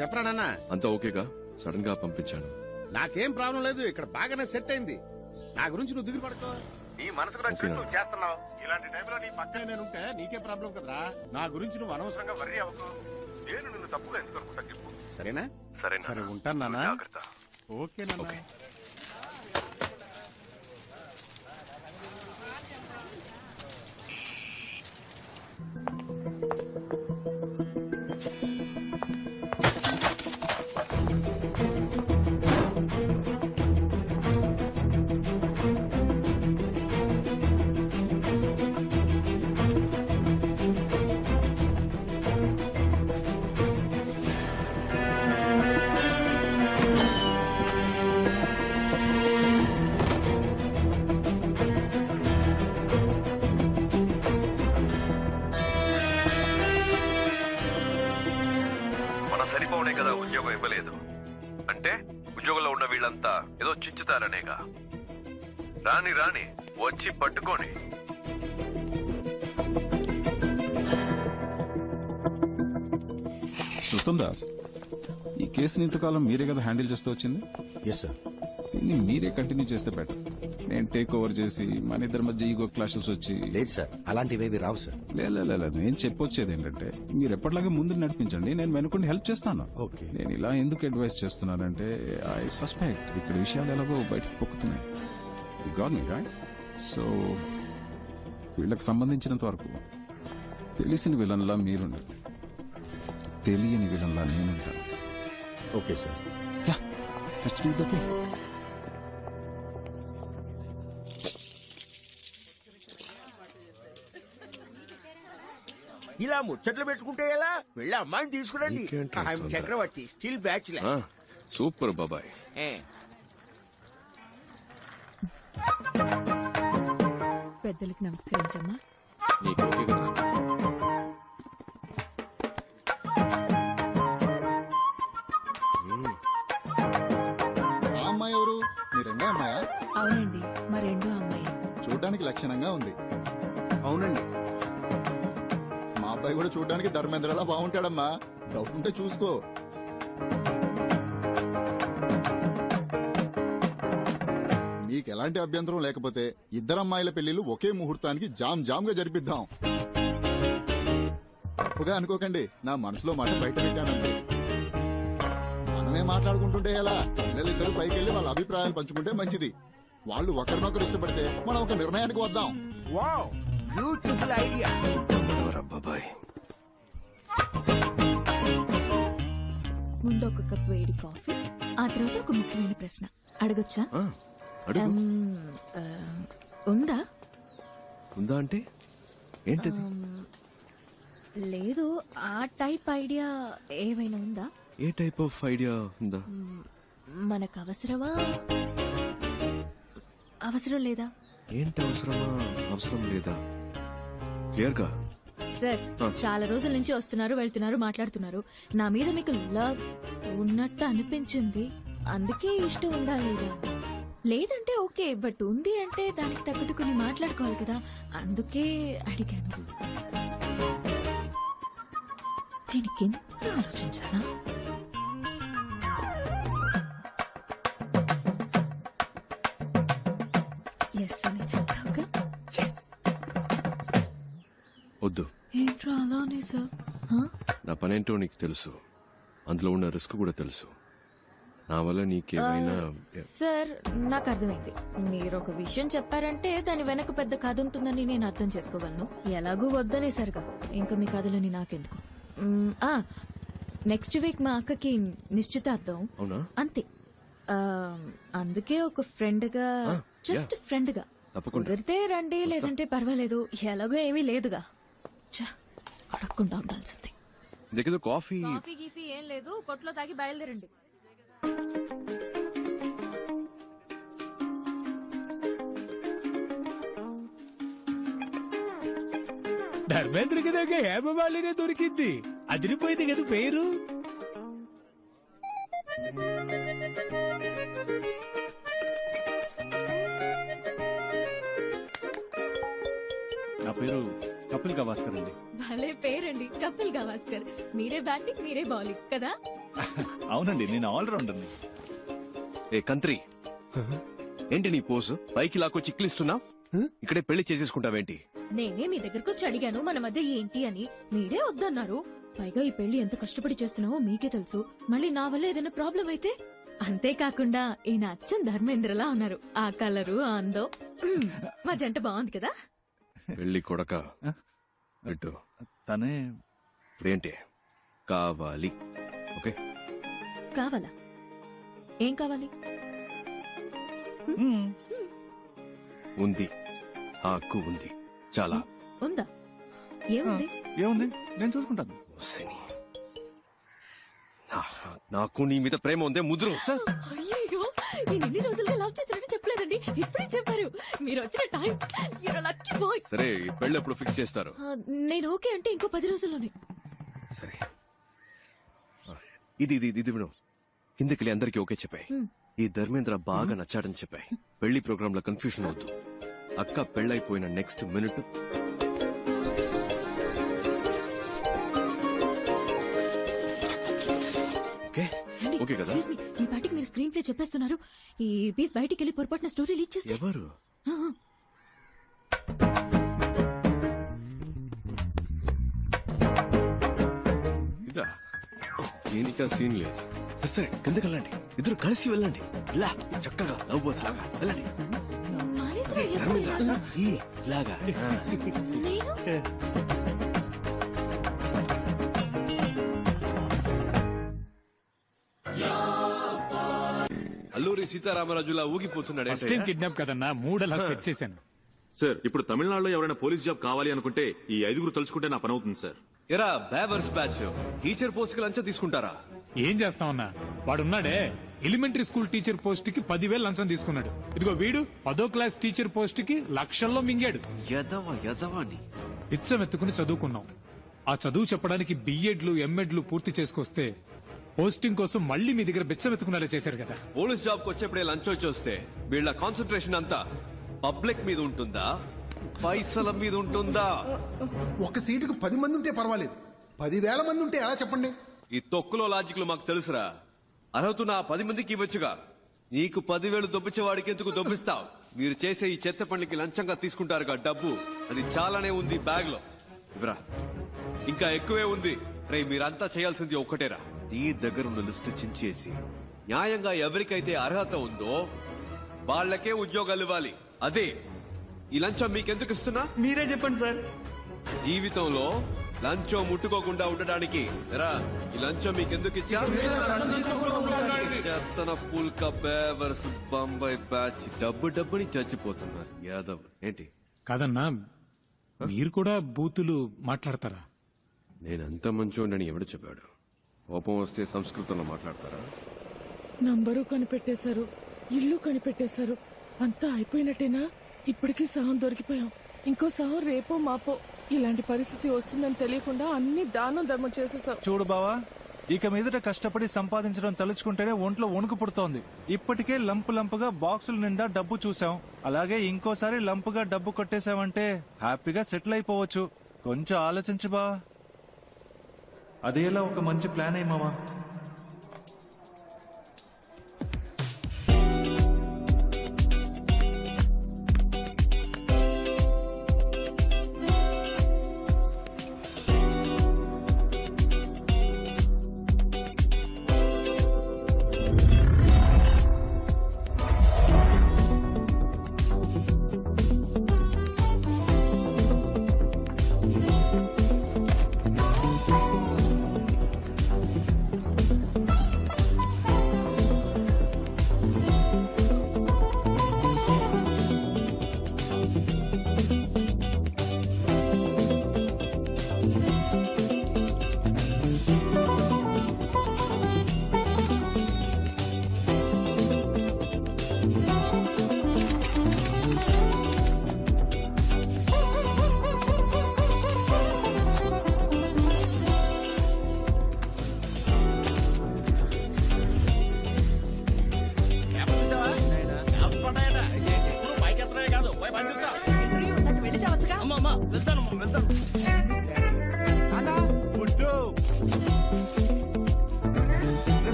చెప్పరా నాన్న అంతా ఓకేగా? సడన్గా పంపించాను. నాకేం ప్రాబ్లం లేదు ఇక్కడ బాగానే సెట్ అయింది. నా గురించి నువ్వు దిగులు పడుకో. నీ మనసుకు నచ్చినట్టు? నువ్వు చేస్తున్నావు. ఇలాంటి టైంలో నీ పక్కనే నేను ఉంటే నీకే ప్రాబ్లం కదరా? నా గురించి నువ్వు అనవసరంగా వర్రీ అవ్వకు. నేను నిన్ను తప్పుగా ఎందుకు అనుకుంటా చెప్పు. సరేనా? సరే సరే ఉంటాను నాన్న. ఓకే నాన్న. వచ్చి పట్టుకోని. సుతం దాస్ ఈ కేసుని ఇంతకాలం మీరే కదా హ్యాండిల్ చేస్తూ వచ్చింది? ఎస్ సార్ దీన్ని మీరే కంటిన్యూ చేస్తే బెటర్ నేను టేక్ ఓవర్ చేసి మన ఇద్దరి మధ్య ఈగో క్లాషెస్ వచ్చి లేదు సార్ అలాంటివేవి రావు సార్ లే, లే, లే, లే, నేను చెప్పొచ్చేది ఏంటంటే మీరు ఎప్పటిలాగే ముందు నడిపించండి నేను వెనుకుండి హెల్ప్ చేస్తాను. ఓకే నేను ఇలా ఎందుకు అడ్వైస్ చేస్తున్నానంటే ఐ సస్పెక్ట్ ఇక్కడ విషయాలు ఎలాగో బయటకు పొక్కుతున్నాయి. గాడ్ మీ రైట్ సో వీళ్ళకి సంబంధించినంత వరకు తెలిసిన విలన్లా మీరుండండి. తెలియని విలన్లా నేనుంటాను. Okay sir. Yeah let's do that way ఇలా ముచ్చట్లు పెట్టుకుంటే ఎలా? వెళ్ళి అమ్మాయిని తీసుకురండి. తొందర? చక్రవర్తి స్టిల్ బ్యాచులర్. సూపర్ బాబాయ్. పెద్దలకు నమస్కరించమ్మా. అమ్మాయి ఎవరు? మీ రెండే అమ్మాయా? అవునండి మా రెండో అమ్మాయి. చూడడానికి లక్షణంగా ఉంది. అవునండి. మా అబ్బాయి కూడా చూడడానికి ధర్మేంద్రలా బాగుంటాడమ్మా. డౌట్ ఉంటే చూసుకో. ఎలాంటి అభ్యంతరం లేకపోతే ఇద్దరు అమ్మాయిల పెళ్ళిళ్ళు ఒకే ముహూర్తానికి జామ్ జామ్గా జరిపిద్దాం. తప్పుగా అనుకోకండి నా మనసులో మాట బయట పెట్టానండి. మనమే మాట్లాడుకుంటుంటే ఎలా? పిల్లలిద్దరూ పైకి వెళ్ళి వాళ్ళ అభిప్రాయాలు పంచుకుంటే మంచిది. వాళ్ళు ఒకరినొకరు ఇష్టపడితే మనం ఒక నిర్ణయానికి వద్దాం. Wow beautiful idea. బాబాయ్? ముందు ఒక కప్ వేడి కాఫీ ఆ తర్వాత ఒక ముఖ్యమైన ప్రశ్న. అడగొచ్చా? ఆ, అడుగు. ఉందా? ఉందా అంటే? ఏంటిది? లేదు ఆ టైప్ ఐడియా ఏమైనా ఉందా? ఏ టైప్ ఆఫ్ ఐడియా ఉందా? మనకు అవసరమా అవసరం లేదా? ఏంటి అవసరమా? అవసరం లేదా? క్లియర్గా సార్. చాలా రోజుల నుంచి వస్తున్నారు వెళ్తున్నారు మాట్లాడుతున్నారు. నా మీద మీకు లవ్ ఉన్నట్టు అనిపించింది. అందుకే ఇష్టం ఉందా లేదా? లేదంటే ఓకే బట్ ఉంది అంటే దానికి తగ్గట్టు కొన్ని మాట్లాడుకోవాలి కదా. అందుకే అడిగాను. దీనికి ఎంత ఆలోచించాలా? ఎస్ అని చెప్తావుగా ఎస్ వద్దు. ఏంట్రా అలానే సార్? నా పనేంటో నీకు తెలుసు. అందులో ఉన్న రిస్క్ కూడా తెలుసు. నా వల్ల నీకేమైనా సార్ నాకు అర్థమైంది. మీరు ఒక విషయం చెప్పారంటే దాని వెనక పెద్ద కథ ఉంటుందని నేను అర్థం చేసుకోగలను. ఎలాగూ వద్దనేసరిగా ఇంకా మీ కథలని నాకెందుకు? మ్, ఆ నెక్స్ట్ వీక్ మా అక్కకి నిశ్చితార్థం. అవునా? అంతే. ఆ, అందుకే ఒక ఫ్రెండ్గా ఆ, జస్ట్ ఫ్రెండ్గా తప్పకుండా. కుదిరితే రండి లేదంటే పర్వాలేదు. ఎలాగో ఏమీ లేదుగా. ఛ, అడగకుండా ఉండాల్సిందే. కాఫీ కాఫీ గీఫీ ఏం లేదు. కొట్లో తాగి బయలుదేరండి. ధర్మేంద్రకి దగ్గర హేమమాలినే దొరికింది అదిరిపోయింది కదా పేరు. నా పేరు కపిల్ గవాస్కర్ అండి. భలే పేరండి కపిల్ గవాస్కర్. మీరే బ్యాటింగ్ మీరే బౌలింగ్ కదా? అవునండి నేను ఆల్రౌండర్ ఏ కంత్రి. ఏంటి నీ పోసు పైకి లాక్కొచ్చి చిక్లిస్తున్నా ఇక్కడే పెళ్ళి చేసేసుకుంటావేంటి? నేనే మీ దగ్గరకు వచ్చి అడిగాను మన మధ్య ఏంటి అని. మీరే వద్దన్నారు. పైగా ఈ పెళ్ళి ఎంత కష్టపడి చేస్తున్నావో మీకే తెలుసు. మళ్ళీ నా వల్ల ఏదైనా ప్రాబ్లం అయితే? అంతేకాకుండా ఈయన అచ్చం ధర్మేంద్రలా ఉన్నారు. ఆ కలరు ఆ అందం. మా జంట బాగుంది కదా? పెళ్ళి కొడక అటు తనే ఇప్పుడేంటి? కావాలి. ఓకే. కావాలా? ఏం కావాలి. ఉంది. ఆ హక్కు ఉంది. చాలా. ఉందా? ఏముంది? ఏముంది? నేను చూసుకుంటాను. నాకు నీ మీద ప్రేమ ఉందే ముదురు సార్. అయ్యో నేను ఎన్ని రోజులుగా లవ్ చేసినట్టు చెప్పలేదండి. ఇప్పుడే చెప్పారు. మీరు వచ్చిన టైం. లక్కీ బాయ్ సరే ఈ పెళ్ళి ఎప్పుడు ఫిక్స్ చేస్తారు నేను ఓకే అంటే ఇంకో పది రోజుల్లోనే. సరే. ఇది ఇది ఇది విను. కిందకి అందరికి ఓకే చెప్పాయి. ఈ ధర్మేంద్ర బాగా నచ్చాడని చెప్పాయి పెళ్ళి ప్రోగ్రామ్లో కన్ఫ్యూషన్ అవుతూ అక్క పెళ్ళైపోయిన నెక్స్ట్ మినిట్ ఓకే? ఏమండి? ఓకే కదా? Excuse me, మీ పాటికి మీరు స్క్రీన్ ప్లే చెప్పేస్తున్నారు. ఈ పీస్ బయటికి వెళ్ళి పొరపాటున స్టోరీ లీక్ చేస్తే ఎవరు? ఆ, ఆ. ఇదా? దీనికా సీన్ లేదు. సరే సరే కిందకి వెళ్ళండి. ఇద్దరు కలిసి వెళ్ళండి. ఇలా చక్కగా లవ్ బర్డ్స్ లాగా. వెళ్ళండి. ధర్మేంద్ర ఇలాగా? ఈ లాగా ఆ. నేను? అల్లూరి సీతారామరాజులా ఊగిపోతున్నాడు ఫస్ట్ టైం కిడ్నాప్ కదన్నా మూడలా సెట్ చేశాను. సార్ ఇప్పుడు తమిళనాడులో ఎవరైనా పోలీస్ జాబ్ కావాలి అనుకుంటే ఈ ఐదుగురు తలుచుకుంటే నా పని అవుతుంది సార్. ఎరా బేవర్స్ బ్యాచ్. టీచర్ పోస్ట్కి లంచం తీసుకుంటారా? ఏం చేస్తామన్నా వాడున్నాడే. ఎలిమెంటరీ స్కూల్ టీచర్ పోస్ట్కి పదివేలు లంచం తీసుకున్నాడు. ఇదిగో వీడు పదో క్లాస్ టీచర్ పోస్ట్కి లక్షల్లో మింగాడు. ఎదవ ఎదవని ఎత్తుకుని చదువుకున్నాం. ఆ చదువు చెప్పడానికి బిఎడ్లు ఎంఎడ్లు పూర్తి చేసుకొస్తే పోస్టింగ్ కోసం మళ్ళీ మీ దగ్గర బిచ్చం ఎత్తుకునేలా చేశారు కదా. పోలీస్ జాబ్కి వచ్చేప్పుడే లంచం వచ్చి వస్తే వీళ్ళ కాన్సన్ట్రేషన్ అంతా పబ్లిక్ మీద ఉంటుందా? పైసల మీద ఉంటుందా? ఒక సీటుకు పది మంది ఉంటే పర్వాలేదు. పదివేల మంది ఉంటే ఎలా చెప్పండి? ఈ తొక్కులో లాజిక్లు మాకు తెలుసురా. అర్హత నా పది మందికి ఇవ్వచ్చుగా. నీకు పదివేలు దొబ్బించేవాడికి ఎందుకు దొబ్బిస్తావు? మీరు చేసే ఈ చెత్త పనులకి లంచంగా తీసుకుంటారుగా డబ్బు. అది చాలానే ఉంది బ్యాగ్లో ఇవరా ఇంకా ఎక్కువే ఉంది. రే మీరంతా చేయాల్సింది ఒక్కటేరా. నీ దగ్గర ఉన్న లిస్టు చించేసి న్యాయంగా ఎవరికైతే అర్హత ఉందో వాళ్ళకే ఉద్యోగాలు ఇవ్వాలి. అదే ఈ లంచం మీకెందుకు ఇస్తున్నా? మీరే చెప్పండి సార్. జీవితంలో లంచం ముట్టుకోకుండా ఉండడానికి ఎరా ఈ లంచం మీకు ఎందుకు ఇచ్చా చెత్తన పుల్క బేవర్స్ బొంబాయి బ్యాచ్ డబ్బు డబ్బుని చచ్చిపోతున్నారు. యాదవ్ ఏంటి? కాదన్నా మీరు కూడా బూతులు మాట్లాడతారా? నేనంత మంచోడని ఎవడు చెప్పాడు? కోపం వస్తే సంస్కృతంలో మాట్లాడతారా? నంబరు కనిపెట్టేశారు ఇల్లు కనిపెట్టేశారు అంతా అయిపోయినట్టేనా? ఇప్పటికీ సహం దొరికిపోయాం. ఇంకో సహం రేపో మాపో ఇలాంటి పరిస్థితి వస్తుందని తెలియకుండా అన్ని దానం ధర్మం చేసేసావు చూడు బావా ఇక మీదట కష్టపడి సంపాదించడం తలుచుకుంటేనే ఒంట్లో వణుకు పుడుతోంది. ఇప్పటికే లంపు లంపుగా బాక్సుల నిండా డబ్బు చూసాం అలాగే ఇంకోసారి లంపుగా డబ్బు కొట్టేశావంటే హ్యాపీగా సెటిల్ అయిపోవచ్చు. కొంచెం ఆలోచించు బా అదేలా ఒక మంచి ప్లాన్ అయ్యి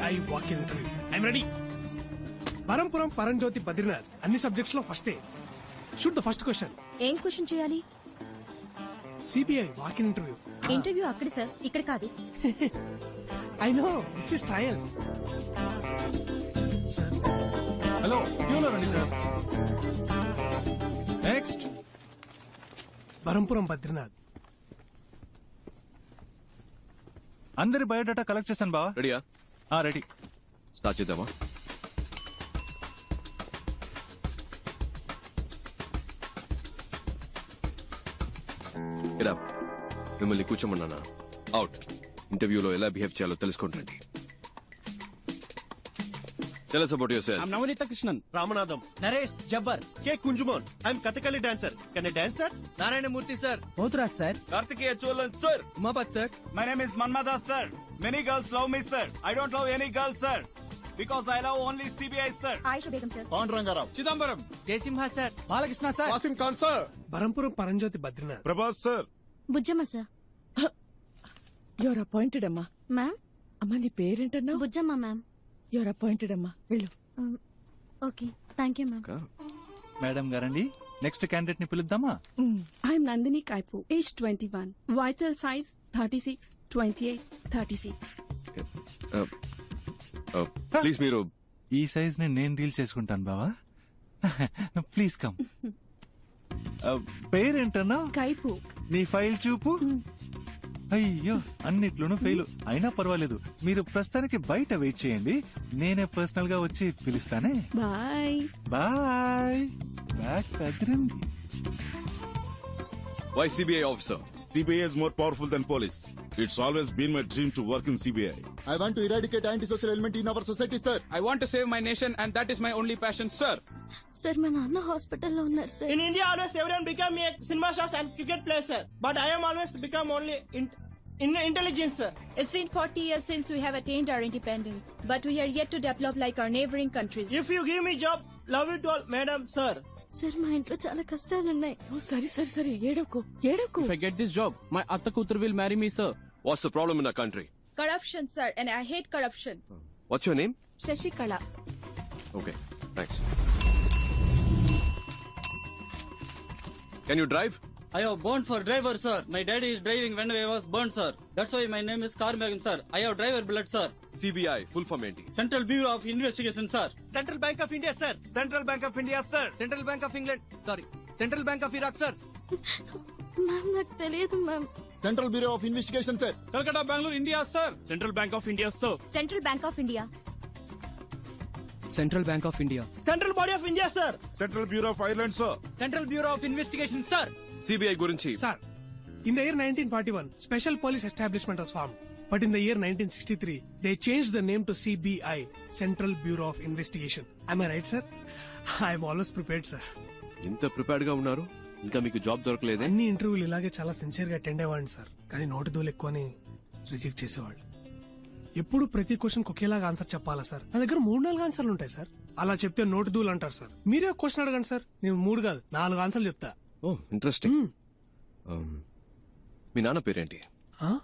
CBI walk interview I'm ready Parampuram Paranjyothi Badrinath అన్ని సబ్జెక్ట్స్లో ఫస్టే షూట్ ద ఫస్ట్ క్వశ్చన్ ఏం క్వశ్చన్ చేయాలి? CBI walk in interview interview అక్కడ సార్ ఇక్కడ కాదు. I know this is trials hello క్యూలో రండి సార్ నెక్స్ట్ పరంపురం బద్రీనాథ్ అందరి బయోడేటా కలెక్ట్ చేశాను బావా రెడీయా రెడీ. స్టార్ట్ చేద్దామా? ఇలా మిమ్మల్ని కూర్చోమన్నానా? అవుట్ ఇంటర్వ్యూలో ఎలా బిహేవ్ చేయాలో తెలుసుకుంటండి తెలుసు about yourself Navaneetha Krishnan Ramanatham Naresh Jabbar K Kunjumon I'm Kathakali dancer can dancer Narayanamurthy sir Pothuraj sir Karthikeya Cholan sir Umapath sir my name is Manmadas sir many girls love me sir I don't love any girl sir because I love only CBI sir Ayusha Begum sir pond Rangarao Chidambaram Jayasimha sir Balakrishna sir Wasim Khan sir Parampuram Paranjyothi Badrinath Prabhas sir Bujjamma sir your appointed అమ్మా ma'am అమ్మా నీ పేరేంటన్నా? Bujjamma ma'am your appointed అమ్మా వెళ్ళు. Okay thank you ma'am madam గారండి. Next క్యాండిడేట్ని పిలుద్దామా? I'm Nandini Kaipu, age 21. Vital size 36, 28, 36. Please మీరు ఈ సైజ్ని నేను డీల్ చేసుకుంటాను బావా. Please come పేరేంటన్నా? కైపు నీ ఫైల్ చూపు? అయ్యో అన్నిట్లోనూ ఫెయిల్ అయినా పర్వాలేదు. మీరు ప్రస్తుతానికి బయట వెయిట్ చేయండి. నేనే పర్సనల్గా వచ్చి పిలుస్తానే. Bye. Bye back కదిరింది why CBI officer CBI is more powerful than police. It's always been my dream to work in CBI. I want to eradicate antisocial element in our society, sir. I want to save my nation and that is my only passion, sir. Sir మా నాన్న హాస్పిటల్లో ఉన్నారు sir In India, always everyone become a cinema stars and cricket player, sir. But I am always become only in, in intelligence, sir. It's been 40 years since we have attained our independence, but we are yet to develop like our neighboring countries. If you give me job, love it all, madam, sir. Sir మా ఇంట్లో చాలా కష్టాలు ఉన్నాయి సరే సరే సరే ఏడకు ఏడకు If I get this job, my Atta Kutur will marry me, sir. What's the problem in a country Corruption, sir, and I hate corruption. What's your name Shashikala. Okay thanks can you drive I have born for driver, sir. My daddy is driving when I was born, sir. That's why my name is Karmagam, sir. I have driver blood, sir. CBI full form ఏంటి Central Bureau of Investigation, sir. Central Bank of India, sir. Central Bank of India, sir. Central Bank of England. Sorry. Central Bank of Iraq, sir. Ma'am నాకు తెలియదు ma'am central bureau of investigation sir. Calcutta Bengaluru India sir. Central bank of India sir. Central bank of India. Central bank of India. Central body of India sir. Central bureau of Ireland sir. Central bureau of investigation sir. CBI గురించి. Sir in the year nineteen forty one special police establishment of form but in the year nineteen sixty three they change the name to CBI central bureau of investigation I right sir I'm always prepared sir ఇంత ప్రిపేర్డ్గా ఉన్నారు? ఇంకా మీకు job దొరకలేదే? అన్ని ఇంటర్వ్యూలు ఇలాగే చాలా సిన్సియర్గా అటెండ్ అయ్యేవాడిని సార్. కానీ నోటి దూలు ఎక్కువని రిజెక్ట్ చేసేవాళ్ళు. ఎప్పుడు ప్రతి క్వశ్చన్ ఒకేలాగా ఆన్సర్ చెప్పాలా సార్? నా దగ్గర మూడు నాలుగు ఆన్సర్లు ఉంటాయి సార్. అలా చెప్తే నోటి దూలు అంటారు సార్. మీరే క్వశ్చన్ అడగండి సార్. నేను మూడు కాదు నాలుగు ఆన్సర్లు చెప్తా. ఓ ఇంట్రెస్టింగ్ మీ నాన్న పేరేంటి? ఆ?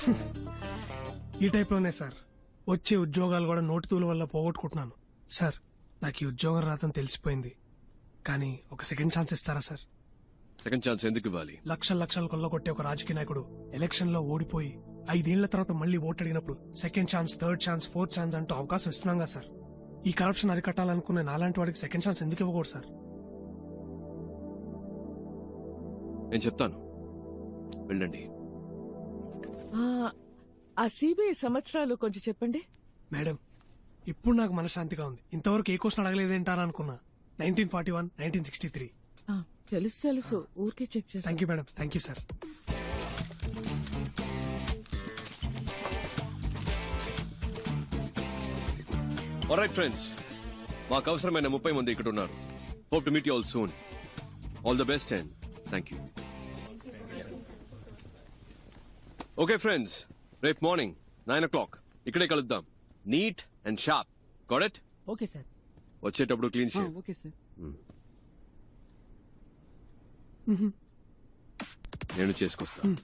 ఈ టైప్లోనే సార్. వచ్చే ఉద్యోగాలు కూడా నోటితూల వల్ల పోగొట్టుకుంటున్నాను. సార్ నాకు ఈ ఉద్యోగం రాదని తెలిసిపోయింది. కానీ ఒక సెకండ్ ఛాన్స్ ఇస్తారా సార్? సెకండ్ ఛాన్స్ ఎందుకు ఇవ్వాలి? లక్షల లక్షల కొల్లగొట్టే ఒక రాజకీయ నాయకుడు ఎలక్షన్లో ఓడిపోయి ఐదేళ్ళ తర్వాత మళ్ళీ ఓటు అడిగినప్పుడు second chance third chance fourth chance అంటూ అవకాశం ఇస్తున్నాం కదా సార్. ఈ కరప్షన్ అరికట్టాలనుకునే నాలాంటి వాడికి సెకండ్ ఛాన్స్ ఎందుకు ఇవ్వకూడదు సార్? నేను చెప్తాను. వెళ్ళండి. ఆ, సిబిఐ సంవత్సరాలు కొంచెం చెప్పండి. మేడం ఇప్పుడు నాకు మనశ్శాంతిగా ఉంది. ఇంతవరకు ఏ క్వశ్చన్ అడగలేదేంటారా అనుకున్నా. Nineteen forty one nineteen sixty three. ఆ, తెలుసు తెలుసు. ఊరికే చెక్ చేసి thank you madam. Thank you sir right friends మాకు అవసరమైన ముప్పై మంది ఇక్కడ ఉన్నారు. Hope to meet you all soon all the best and thank you okay friends రేపు మార్నింగ్ నైన్ ఓ క్లాక్ ఇక్కడే కలుద్దాం. Neat and sharp. Got it okay sir. వచ్చేటప్పుడు క్లీన్ షేప్ ఓకే సార్. నేను చేసుకొస్తాను